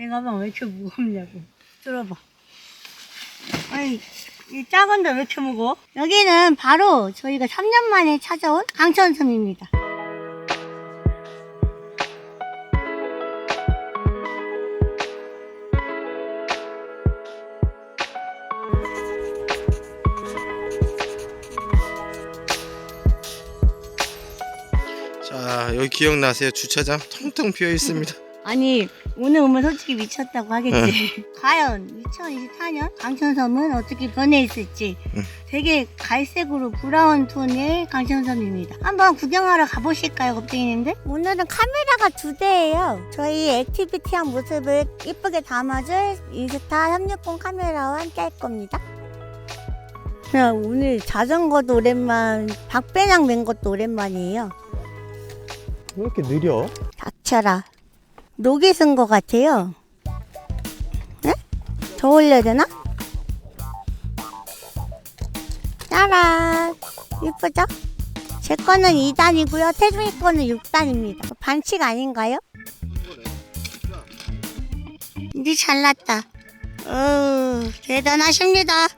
내 가방 왜 이렇게 무겁냐고. 들어봐. 아이, 이 작은데 왜 이렇게 무거워? 여기는 바로 저희가 3년 만에 찾아온 강천섬입니다. 자 여기 기억나세요 주차장 텅텅 비어 있습니다 아니 오늘 오면 솔직히 미쳤다고 하겠지 과연 2024년 강천섬은 어떻게 변해 있을지 응. 되게 갈색으로 브라운 톤의 강천섬입니다 한번 구경하러 가보실까요 겁쟁이님들? 오늘은 카메라가 두 대예요 저희 액티비티한 모습을 이쁘게 담아줄 인스타 360 카메라와 함께 할 겁니다 야, 오늘 자전거도 오랜만 박배낭 맨 것도 오랜만이에요 왜 이렇게 느려? 닥쳐라. 녹이 쓴 것 같아요. 네? 더 올려야 되나? 짜란! 이쁘죠? 제 거는 2단이고요. 태중이 거는 6단입니다. 반칙 아닌가요? 이제 잘났다. 어, 대단하십니다.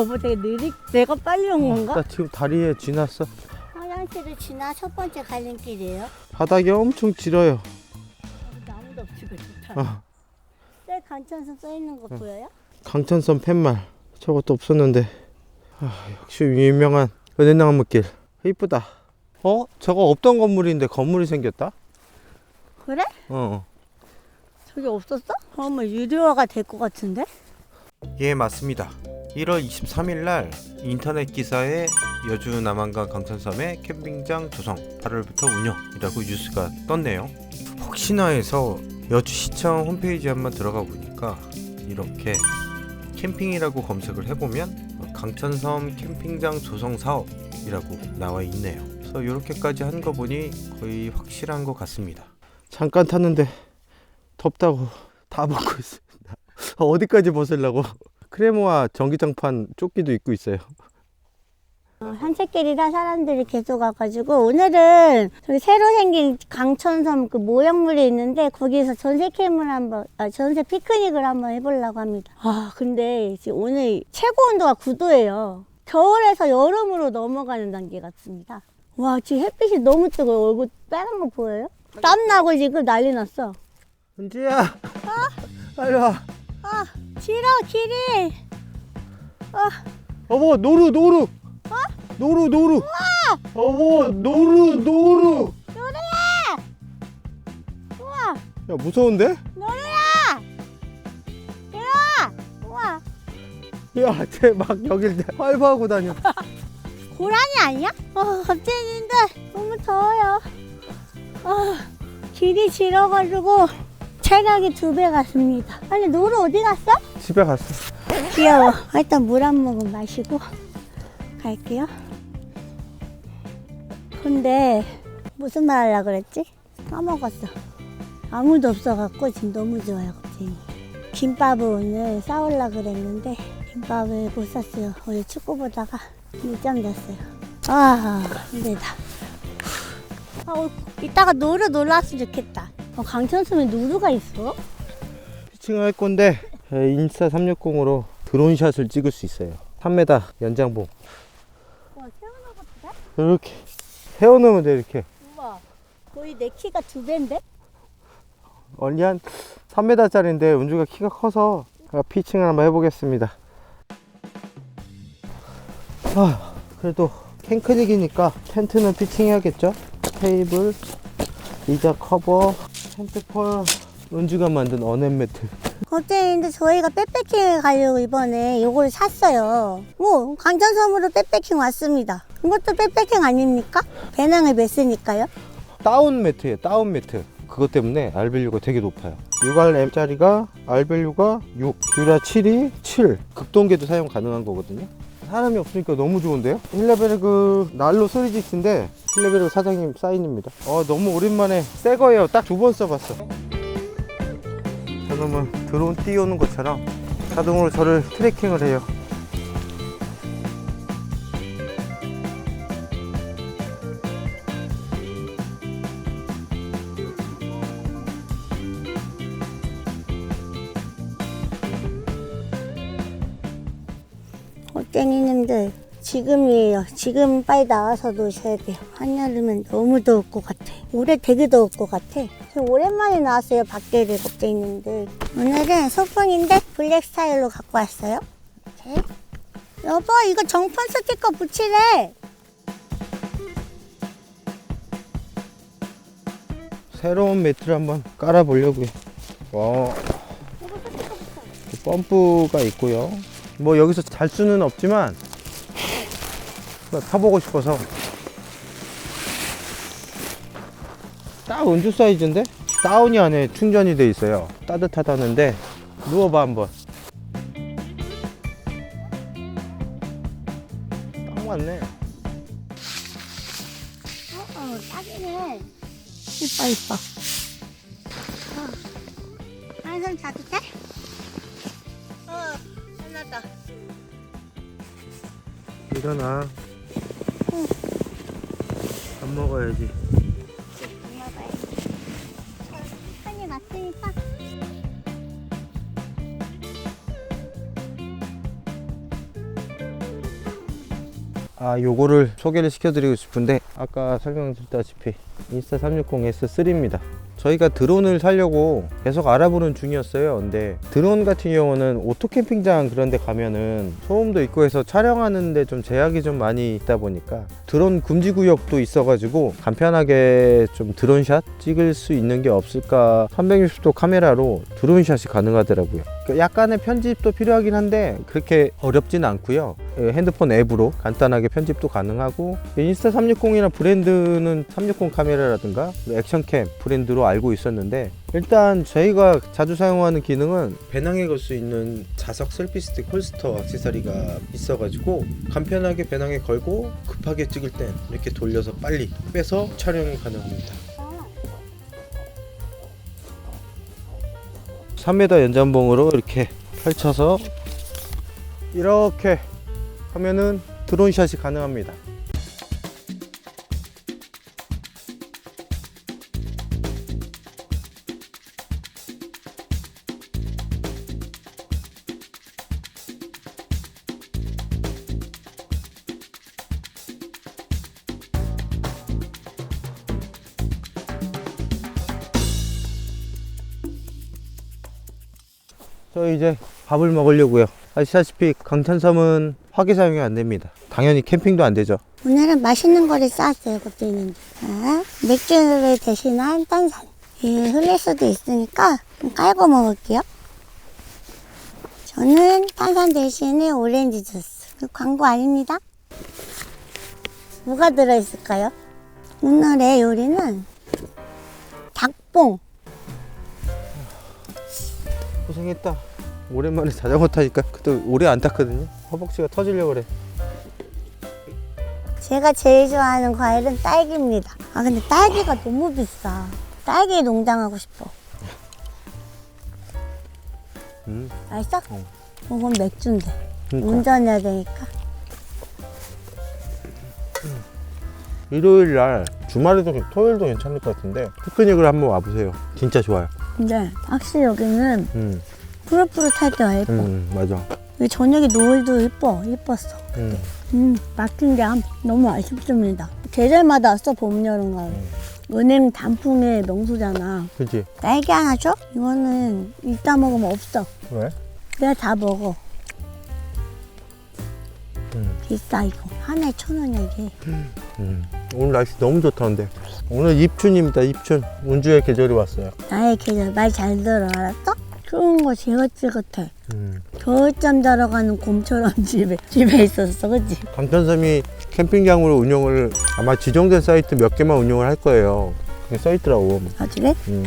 여보 되게 느리, 내가 빨리 온 건가? 나 지금 다리에 쥐났어 화장실을 지나 첫 번째 갈림길이에요. 바닥이 엄청 길어요 나무도 없지고 좋다. 어. 셀 간천선 써 있는 거 보여요? 강천선 팻말 저것도 없었는데 아, 역시 유명한 은행나무길 이쁘다 어? 저거 없던 건물인데 건물이 생겼다? 그래? 어. 저기 없었어? 그러면 유료화가 될 것 같은데? 예 맞습니다 1월 23일 날 인터넷 기사에 여주 남한강 강천섬의 캠핑장 조성 8월부터 운영이라고 뉴스가 떴네요. 혹시나 해서 여주시청 홈페이지에 한번 들어가 보니까 이렇게 캠핑이라고 검색을 해보면 강천섬 캠핑장 조성 사업이라고 나와 있네요. 그래서 이렇게까지 한 거 보니 거의 확실한 것 같습니다. 잠깐 탔는데 덥다고 다 벗고 있습니다. 어디까지 벗으려고 크레모와 전기장판 조끼도 입고 있어요. 어, 산책길이라 사람들이 계속 와가지고 오늘은 저기 새로 생긴 강천섬 그 모형물이 있는데 거기서 전세 캠을 한번 아, 전세 피크닉을 한번 해보려고 합니다. 아 근데 지금 오늘 최고 온도가 9도예요. 겨울에서 여름으로 넘어가는 단계 같습니다. 와 지금 햇빛이 너무 뜨거워 얼굴 빨간 거 보여요? 땀 나고 지금 난리 났어. 은지야, 빨리 와. 아 싫어 길이. 어머 노루 노루. 노루 노루. 어머 노루 노루. 우와 야 무서운데? 노루야. 얘라. 우와 야, 쟤막 여길 활보하고 다녀. 고라니 아니야? 어, 갑자기 있는데 너무 더워요. 아, 길이 길어가지고 체력이 두 배 같습니다. 아니, 노루 어디 갔어? 집에 갔어. 귀여워. 일단 물 한 모금 마시고 갈게요. 근데 무슨 말 하려고 그랬지? 까먹었어. 아무도 없어갖고 지금 너무 좋아요, 갑자기. 김밥을 오늘 싸우려고 그랬는데 김밥을 못 샀어요. 어제 축구 보다가 늦잠 잤어요. 아, 힘들다. 아, 어, 이따가 노루 놀러 왔으면 좋겠다. 어, 강천섬에 노루가 있어? 피칭할 건데 에, 인스타 360으로 드론샷을 찍을 수 있어요. 3m 연장봉. 와, 세워놓은 것보다? 이렇게 세워놓으면 돼 이렇게. 우와, 거의 내 키가 두 배인데? 언니 한 3m짜리인데 은주가 키가 커서 피칭을 한번 해보겠습니다. 아, 그래도 캠크닉이니까 텐트는 피칭해야겠죠? 테이블, 의자 커버, 텐트폴, 은주가 만든 어넷 매트. 걱정인데 저희가 백패킹을 가려고 이번에 요걸 샀어요. 뭐 강천섬으로 백패킹 왔습니다. 이것도 백패킹 아닙니까? 배낭을 맸으니까요. 다운 매트예요, 다운 매트. 그것 때문에 알밸류가 되게 높아요. 6RM짜리가 알밸류가 6, 듀라 7이 7. 극동계도 사용 가능한 거거든요. 사람이 없으니까 너무 좋은데요? 힐레베르그 난로 소리직스인데 힐레베르그 사장님 사인입니다. 어 너무 오랜만에 새 거예요. 딱 두 번 써봤어. 저놈은 드론 띄우는 것처럼 자동으로 저를 트래킹을 해요. 땡이님들 지금이에요. 지금 빨리 나와서 노셔야 돼요. 한여름엔 너무 더울 것 같아. 올해 되게 더울 것 같아. 저 오랜만에 나왔어요. 밖에를 호땡이님들. 오늘은 소풍인데 블랙 스타일로 갖고 왔어요. 이렇게. 여보 이거 정품 스티커 붙이래. 새로운 매트를 한번 깔아보려고요. 와, 펌프가 있고요. 뭐 여기서 잘 수는 없지만 뭐 타보고 싶어서 딱 은주 사이즈인데 다운이 안에 충전이 돼 있어요. 따뜻하다는데 누워봐 한번. 딱 맞네. 어, 어 딱이네. 이뻐 이뻐. 어. 한손 잡도 돼? 어, 끝났다. 일어나. 밥 먹어야지. 아 요거를 소개를 시켜드리고 싶은데 아까 설명드렸다시피 인스타 360S3입니다 저희가 드론을 사려고 계속 알아보는 중이었어요. 근데 드론 같은 경우는 오토 캠핑장 그런 데 가면은 소음도 있고 해서 촬영하는데 좀 제약이 좀 많이 있다 보니까 드론 금지 구역도 있어 가지고 간편하게 좀 드론샷 찍을 수 있는 게 없을까? 360도 카메라로 드론샷이 가능하더라고요. 그 약간의 편집도 필요하긴 한데 그렇게 어렵진 않고요. 예, 핸드폰 앱으로 간단하게 편집도 가능하고 인스타 360이나 브랜드는 360 카메라라든가 액션캠 브랜드로 알고 있었는데 일단 저희가 자주 사용하는 기능은 배낭에 걸 수 있는 자석 셀피스틱 홀스터 액세서리가 있어가지고 간편하게 배낭에 걸고 급하게 찍을 땐 이렇게 돌려서 빨리 빼서 촬영이 가능합니다 3m 연장봉으로 이렇게 펼쳐서 이렇게 하면은 드론샷이 가능합니다. 저 이제 밥을 먹으려고요. 아시다시피 강탄섬은 화기 사용이 안 됩니다. 당연히 캠핑도 안 되죠. 오늘은 맛있는 거를 쌌어요, 곱쟁이님. 자, 맥주를 대신한 탄산. 이 흘릴 수도 있으니까 좀 깔고 먹을게요. 저는 탄산 대신에 오렌지 주스. 그 광고 아닙니다. 뭐가 들어있을까요? 오늘의 요리는 닭봉. 고생했다. 오랜만에 자전거 타니까 그때 오래 안 탔거든요. 허벅지가 터지려고 그래. 제가 제일 좋아하는 과일은 딸기입니다. 아, 근데 딸기가 너무 비싸. 딸기 농장하고 싶어. 음. 맛있어? 어. 이건 맥주인데. 그러니까. 운전해야 되니까. 일요일 날 주말에도 토요일도 괜찮을 것 같은데 피크닉을 한번 와보세요. 진짜 좋아요. 근데 확실히 여기는 음, 푸릇푸릇할 때가 예뻐. 음 맞아. 여기 저녁에 노을도 예뻐. 예뻤어. 음. 음, 막힌 게 너무 아쉽습니다. 계절마다 왔어, 봄, 여름, 가을. 음. 은행 단풍의 명소잖아. 그지? 딸기 하나 줘? 이거는 이따 먹으면 없어. 왜? 내가 다 먹어. 음. 비싸, 이거. 하나에 천 원이야, 이게. 음. 오늘 날씨 너무 좋다는데 오늘 입춘입니다. 입춘. 운주의 계절이 왔어요. 나의 계절 말 잘 들어, 알았어? 추운 거 지긋지긋해. 음. 겨울잠 자러 가는 곰처럼 집에, 집에 있었어, 그치? 강천섬이 캠핑장으로 운영을 아마 지정된 사이트 몇 개만 운영을 할 거예요. 그게 써 있더라고. 아, 그래? 음.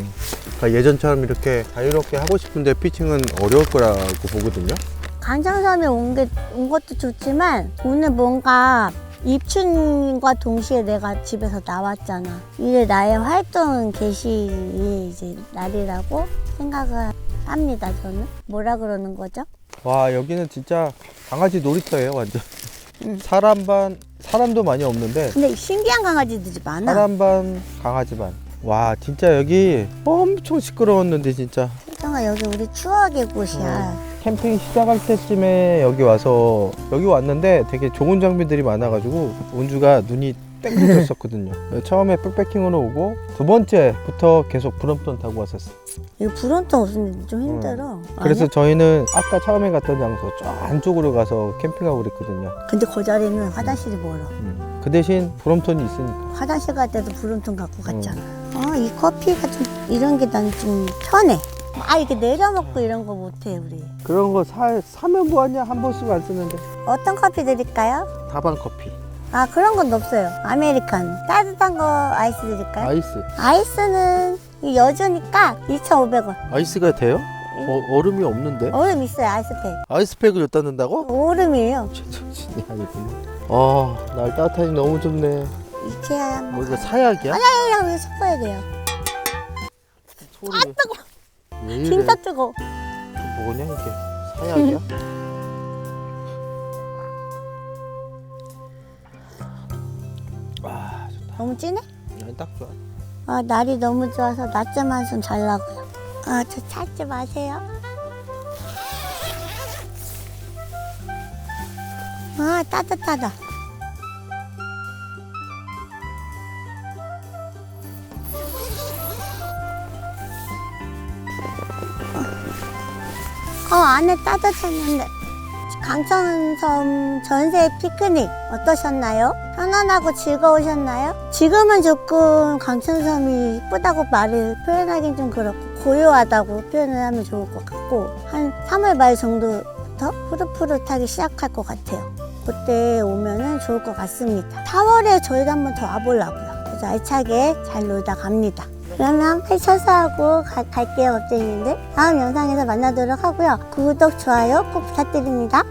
그러니까 예전처럼 이렇게 자유롭게 하고 싶은데 피칭은 어려울 거라고 보거든요. 강창섬에 온, 게, 온 것도 좋지만 오늘 뭔가 입춘과 동시에 내가 집에서 나왔잖아. 이게 나의 활동 개시의 이제 날이라고 생각을 합니다 저는. 뭐라 그러는 거죠? 와 여기는 진짜 강아지 놀이터예요 완전 응. 사람 반 사람도 많이 없는데 근데 신기한 강아지들이 많아. 사람 반 강아지 반와 진짜 여기 엄청 시끄러웠는데 진짜 세상아 여기 우리 추억의 곳이야. 캠핑 시작할 때쯤에 여기 와서 여기 왔는데 되게 좋은 장비들이 많아가지고 운주가 눈이 땡겨졌었거든요 처음에 백패킹으로 오고 두 번째부터 계속 브럼톤 타고 왔었어 여기 불온통 없으면 좀 힘들어. 그래서 아니야? 저희는 아까 처음에 갔던 장소 저 안쪽으로 가서 캠핑하고 그랬거든요 근데 그 자리는 화장실이 멀어. 음. 그 대신 브럼톤이 있으니까 화장실 갈 때도 불온통 갖고 갔잖아. 음. 어, 이 커피가 좀 이런 게 난 좀 편해. 아 이렇게 내려먹고 이런 거 못해 우리. 그런 거 사, 사면 뭐하냐 한 번 쓰고 안 쓰는데 어떤 커피 드릴까요? 다방 커피 아 그런 건 없어요. 아메리칸 따뜻한 거 아이스 드릴까요? 아이스 아이스는 이 여주니까 2,500원. 아이스가 돼요? 어, 얼음이 없는데? 얼음 있어요 아이스팩. 아이스팩을 줬다 는다고? 얼음이에요. 제정신이 아니구나 아날 따뜻하니 너무 좋네 이케아 뭐. 뭐 이거 사약이야? 아니야 왜 섞어야 돼요? 소리 아 뜨거. 왜 이래 진짜 뜨거. 뭐냐 이게 사약이야? 너무 진해? 아니, 딱 좋아 아 날이 너무 좋아서 낮잠 한숨 잘라고요. 아저 찾지 마세요. 아 따뜻하다. 어 안에 따뜻했는데 강천섬 전세 피크닉 어떠셨나요? 편안하고 즐거우셨나요? 지금은 조금 강천섬이 이쁘다고 말을 표현하긴 좀 그렇고 고요하다고 표현을 하면 좋을 것 같고 한 3월 말 정도부터 푸릇푸릇하기 시작할 것 같아요. 그때 오면은 좋을 것 같습니다. 4월에 저희도 한번 더 와보려고요. 그래서 알차게 잘 놀다 갑니다. 그러면 팔쳐서하고 갈게요, 걱정님들. 다음 영상에서 만나도록 하고요. 구독, 좋아요 꼭 부탁드립니다.